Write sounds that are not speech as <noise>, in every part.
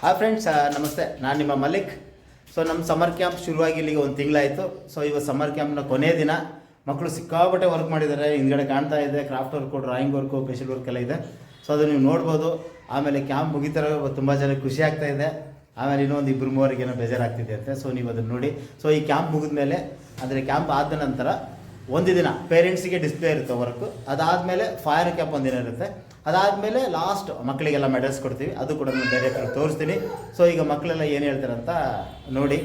ಹಾಂ ಫ್ರೆಂಡ್ಸ್ ನಮಸ್ತೆ. ನಾನು ನಿಮ್ಮ ಮಲ್ಲಿಕ್. ಸೊ ನಮ್ಮ ಸಮ್ಮರ್ ಕ್ಯಾಂಪ್ ಶುರುವಾಗಿ ಇಲ್ಲಿಗೆ ಒಂದು ತಿಂಗಳಾಯಿತು. ಸೊ ಇವತ್ತು ಸಮ್ಮರ್ ಕ್ಯಾಂಪ್ನ ಕೊನೆಯ ದಿನ. ಮಕ್ಕಳು ಸಿಕ್ಕಾಪಟ್ಟೆ ವರ್ಕ್ ಮಾಡಿದ್ದಾರೆ. ಹಿಂದ್ಗಡೆ ಕಾಣ್ತಾ ಇದೆ. Craft work drawing work special work ಎಲ್ಲ ಇದೆ. ಸೊ ಅದು ನೀವು ನೋಡ್ಬೋದು. ಆಮೇಲೆ ಕ್ಯಾಂಪ್ ಮುಗಿತಾರೆ ತುಂಬ ಜನ ಖುಷಿ ಆಗ್ತಾ ಇದೆ. ಆಮೇಲೆ ಇನ್ನೊಂದು ಇಬ್ಬರು ಮೂವರಿಗೆ ಏನೋ ಬೇಜಾರಾಗ್ತಿದೆ ಅಂತೆ. ಸೊ ನೀವು ಅದನ್ನು ನೋಡಿ. ಸೊ ಈ ಕ್ಯಾಂಪ್ ಮುಗಿದ ಮೇಲೆ ಅಂದರೆ ಕ್ಯಾಂಪ್ ಆದ ನಂತರ ಒಂದು ದಿನ ಪೇರೆಂಟ್ಸಿಗೆ ಡಿಸ್ಪ್ಲೇ ಇರುತ್ತೆ ವರ್ಕು ಅದಾದಮೇಲೆ ಫೈರ್ ಕ್ಯಾಂಪ್ ಒಂದಿನ ಇರುತ್ತೆ. ಅದಾದಮೇಲೆ ಲಾಸ್ಟ್ ಮಕ್ಕಳಿಗೆಲ್ಲ ಮೆಡಲ್ಸ್ ಕೊಡ್ತೀವಿ. ಅದು ಕೂಡ ನಾನು ಬೇರೆ ತೋರಿಸ್ತೀನಿ. ಸೊ ಈಗ ಮಕ್ಕಳೆಲ್ಲ ಏನು ಹೇಳ್ತಾರಂತ ನೋಡಿ.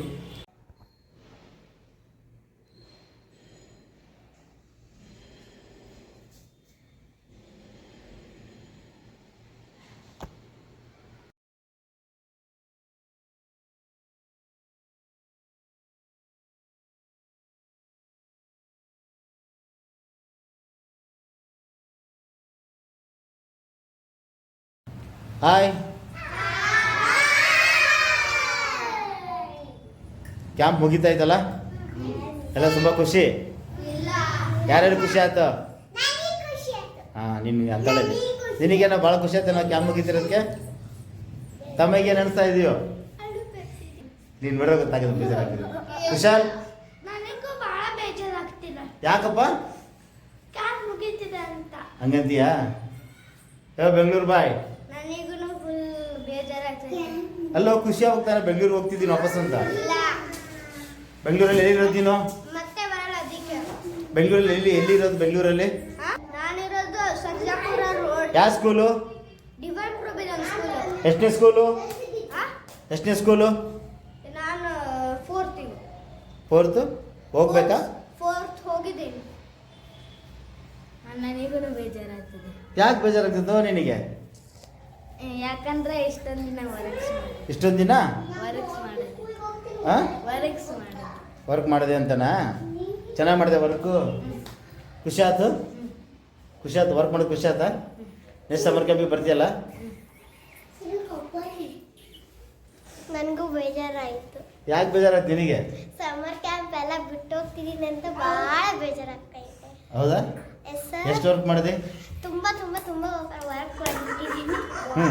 ಹಾಯ್ ಕ್ಯಾಂಪ್ ಮುಗಿತಾಯ್ತಲ್ಲ? ಎಲ್ಲ ತುಂಬ ಖುಷಿ? ಯಾರ್ಯಾರು ಖುಷಿ ಆಯ್ತು? ಹಾಂ ನಿನ್ಗೆ ಅಂತಳೆ ನಿನಗೇನೋ ಭಾಳ ಖುಷಿ ಆಯ್ತು ನಾವು ಕ್ಯಾಂಪ್ ಮುಗಿತಿರೋದಕ್ಕೆ? ತಮಗೆ ಏನು ಅನಿಸ್ತಾ ಇದೆಯೋ? ನೀನು ನೋಡೋ ಗೊತ್ತಾಗಿದೆ ಬೇಜಾರಾಗ್ತಿದೆ. ಕುಶಾಲ್ ಯಾಕಪ್ಪ? ಹಂಗಂತೀಯಾ? ಯಾವ ಬೆಂಗಳೂರು ಬಾಯ್. ಅಲ್ಲೋ ಖುಷಿ ಹೋಗ್ತಾನೆ ಬೆಂಗಳೂರು ಹೋಗ್ತಿದ್ದೀನಿ ವಾಪಸ್ ಅಂತ? ಬೆಂಗಳೂರಲ್ಲಿ ಎಲ್ಲಿರೋದು ನೀನು? ಮತ್ತೆ ಬರಲ್ಲ ಅದಕ್ಕೆ. ಬೆಂಗಳೂರಲ್ಲಿ ಎಲ್ಲಿ ಎಲ್ಲಿರೋದು ಬೆಂಗಳೂರಲ್ಲಿ? ಯಾವ ಸ್ಕೂಲು? ಡಿವೈನ್ ಪ್ರೊಬಿಷನ್ ಸ್ಕೂಲ್. ಎಷ್ಟನೇ ಸ್ಕೂಲು? ಎಷ್ಟನೇ ಸ್ಕೂಲು? ನಾನು ಫೋರ್ತ್ ಫೋರ್ತು? ಹೋಗ್ಬೇಕಾ? ಫೋರ್ತ್ ಹೋಗಿದ್ದೀನಿ. ನನಗೂ ಬೇಜಾರಾಗ್ತಿದೆ. ಯಾಕೆ ಬೇಜಾರಾಗ್ತದೋ ನಿನಗೆ? ಯಾಕಂದ್ರೆ ಇಷ್ಟೊಂದು ದಿನ ವರ್ಕ್ಸ್ ಇಷ್ಟೊಂದು ದಿನ ವರ್ಕ್ಸ್ ಮಾಡಿದೆ. ಹಾಂ ವರ್ಕ್ಸ್ ಮಾಡಿದೆ. ವರ್ಕ್ ಮಾಡಿದೆ ಅಂತನಾ? ಚೆನ್ನಾಗಿ ಮಾಡಿದೆ ವರ್ಕು ಖುಷಿ ಆಯ್ತು ಖುಷಿ ಆಯ್ತು ವರ್ಕ್ ಮಾಡೋದು ಖುಷಿ ಆಯ್ತಾ ನೆಕ್ಸ್ಟ್ ಸಮರ್ ಕ್ಯಾಂಪಿಗೆ ಬರ್ತೀಯಲ್ಲ? ನನಗೂ ಬೇಜಾರಾಯಿತು. ಯಾಕೆ ಬೇಜಾರಾಯ್ತು ನಿನಗೆ? ಸಮರ್ ಕ್ಯಾಂಪ್ ಎಲ್ಲ ಬಿಟ್ಟು ಹೋಗ್ತಿದ್ದೀನಿ ಅಂತ ಬಹಳ ಬೇಜಾರಾಗ್ತಾ ಇದೆ. ಹೌದಾ? ಎಸ್ ಎಷ್ಟು ವರ್ಕ್ ಮಾಡಿದೆ? ತುಂಬಾ ತುಂಬಾ ತುಂಬಾ ವರ್ಕ್ ಮಾಡಿಬಿಟ್ಟಿದ್ದೀನಿ ಹ್ಞೂ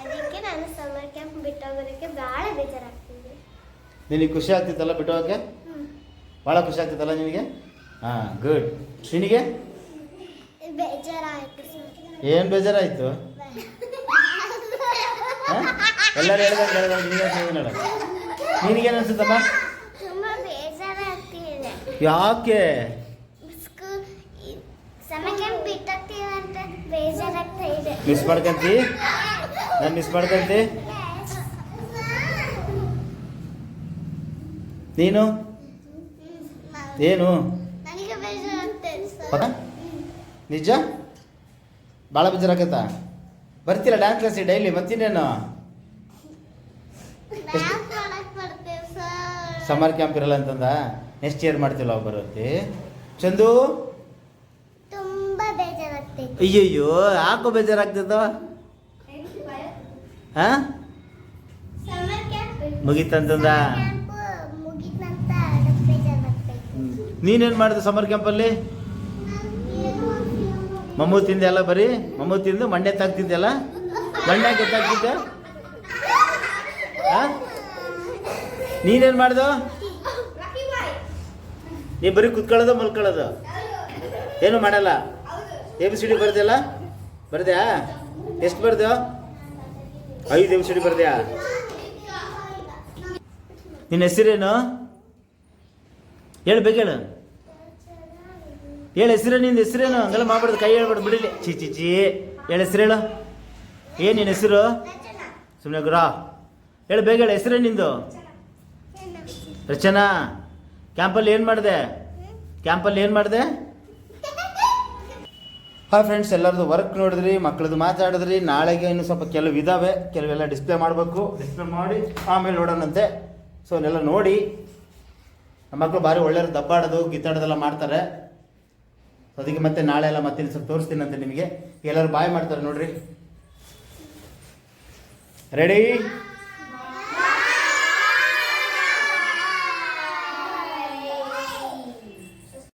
ಅದಕ್ಕೆ ನಾನು ಸಮ್ಮರ್ ಕ್ಯಾಂಪ್ ಬಿಟ್ಟು ಹೋಗೋದಕ್ಕೆ ಬಹಳ ಬೇಜಾರಾಗ್ತಿದೆ. ನಿನಗೆ ಖುಷಿ ಆಗ್ತಿತ್ತಲ್ಲ ಬಿಟ್ಟು ಹೋಗಕ್ಕೆ ಬಹಳ ಭಾಳ ಖುಷಿ ಆಗ್ತಿತ್ತಲ್ಲ ನಿನಗೆ? ಹಾಂ ಗುಡ್ ನಿನಗೆ? ಬೇಜಾರಾಯ್ತು ಏನು ಬೇಜಾರಾಯಿತು? <laughs> ಎಲ್ಲರೂ ಹೇಳಿದಾಗ ಹೇಳಿದಾಗ ನೀನು ಹೇಳ ನಿನಗೇನು ಅನ್ಸುತ್ತಮ್ಮ? ಯಾಕೆ? ಬಿಟ್ಟೋಗ್ತೀವಿ ಅಂತ ಬೇಜಾರಾಗ್ತಾ ಇದೆ. ಮಿಸ್ ಮಾಡ್ಕಂತಿ? ನಾನು ಮಿಸ್ ಮಾಡ್ಕಂತಿ? ನೀನು? ಏನು? ನಿಜ? ಭಾಳ ಬೇಜಾರಾಗತ್ತಾ? ಬರ್ತೀರಾ ಡ್ಯಾನ್ಸ್ ಕ್ಲಾಸಿಗೆ ಡೈಲಿ ಮತ್ತಿನ್ನೇನು? ಸಮ್ಮರ್ ಕ್ಯಾಂಪ್ ಇರಲ್ಲ ಅಂತಂದ? ನೆಕ್ಸ್ಟ್ ಇಯರ್ ಮಾಡ್ತಿಲ್ಲ ಒಬ್ಬರು ಬರುತ್ತೆ ಚಂದು? ಅಯ್ಯಯ್ಯೋ ಯಾಕೋ ಬೇಜಾರಾಗ್ತದ? ಹಾ? ಮುಗೀತಂತಂದ? ನೀನೇನು ಮಾಡಿದೆ ಸಮರ್ ಕ್ಯಾಂಪಲ್ಲಿ ಮಮ್ಮೂ ತಿಂದೆ ಅಲ್ಲ ಬರೀ? ಮಮ್ಮೂ ತಿಂದು ಮಂಡೆ ತಾಗ್ತಿದ್ದೆಲ್ಲ ಮಂಡೆ ಗೊತ್ತಾಗ್ತಿದ್ದೆ ಹಾ? ನೀನೇನು ಮಾಡ್ದು? ನೀ ಬರೀ ಕುತ್ಕೊಳ್ಳೋದು ಮಲ್ಕೊಳ್ಳೋದು? ಏನು ಮಾಡಲ್ಲ? ಎ ಬಿ ಸಿ ಡಿ ಬರ್ದಲ್ಲ ಬರ್ದ್ಯಾ? ಎಷ್ಟು ಬರ್ದ್ಯೋ? ಐದು ಎಂ ಸಿ ಡಿ ಬರ್ದ್ಯಾ? ನಿನ್ನ ಹೆಸರೇನು? ಹೇಳು ಬೇಗ ಹೇಳು. ಹೆಸರೇ ನಿನ್ನ ಹೆಸರೇನು? ಹಂಗೆಲ್ಲ ಮಾಡ್ಬಾರ್ದು ಕೈ ಹೇಳ್ಬಾರ್ದು ಬಿಡಿಲಿ ಚಿ ಚಿ ಚಿ ಹೇಳು ಹೆಸರು ಹೇಳು. ಏನು ನಿನ್ನ ಹೆಸರು? ಸುಮ್ಮನೆ ಗುರಾ. ಹೇಳು ಬೇಗ ಹೇಳು, ಹೆಸರೇ ನಿಂದು? ರಚನಾ. ಕ್ಯಾಂಪಲ್ಲಿ ಏನು ಮಾಡಿದೆ? ಕ್ಯಾಂಪಲ್ಲಿ ಏನು ಮಾಡಿದೆ? ಹಾಯ್ ಫ್ರೆಂಡ್ಸ್ ಎಲ್ಲರದು ವರ್ಕ್ ನೋಡಿದ್ರಿ ಮಕ್ಕಳದು ಮಾತಾಡಿದ್ರಿ ನಾಳೆಗೆ ಇನ್ನು ಸ್ವಲ್ಪ ಕೆಲವು ಇದಾವೆ ಕೆಲವೆಲ್ಲ ಡಿಸ್ಪ್ಲೇ ಮಾಡಬೇಕು. ಡಿಸ್ಪ್ಲೇ ಮಾಡಿ. ಆಮೇಲೆ ನೋಡೋಣಂತೆ. ಸೊ ಅವನ್ನೆಲ್ಲ ನೋಡಿ. ನಮ್ಮ ಮಕ್ಕಳು ಭಾರಿ ಒಳ್ಳೆಯವ್ರು ದಬ್ಬಾಡೋದು ಗಿತ್ತಾಡೋದೆಲ್ಲ ಮಾಡ್ತಾರೆ. ಸೊ ಅದಕ್ಕೆ ಮತ್ತೆ ನಾಳೆ ಎಲ್ಲ ಮತ್ತೆ ಸ್ವಲ್ಪ ತೋರಿಸ್ತೀನಂತೆ ನಿಮಗೆ. ಎಲ್ಲರೂ ಬಾಯ್ ಮಾಡ್ತಾರೆ ನೋಡ್ರಿ. ರೆಡಿ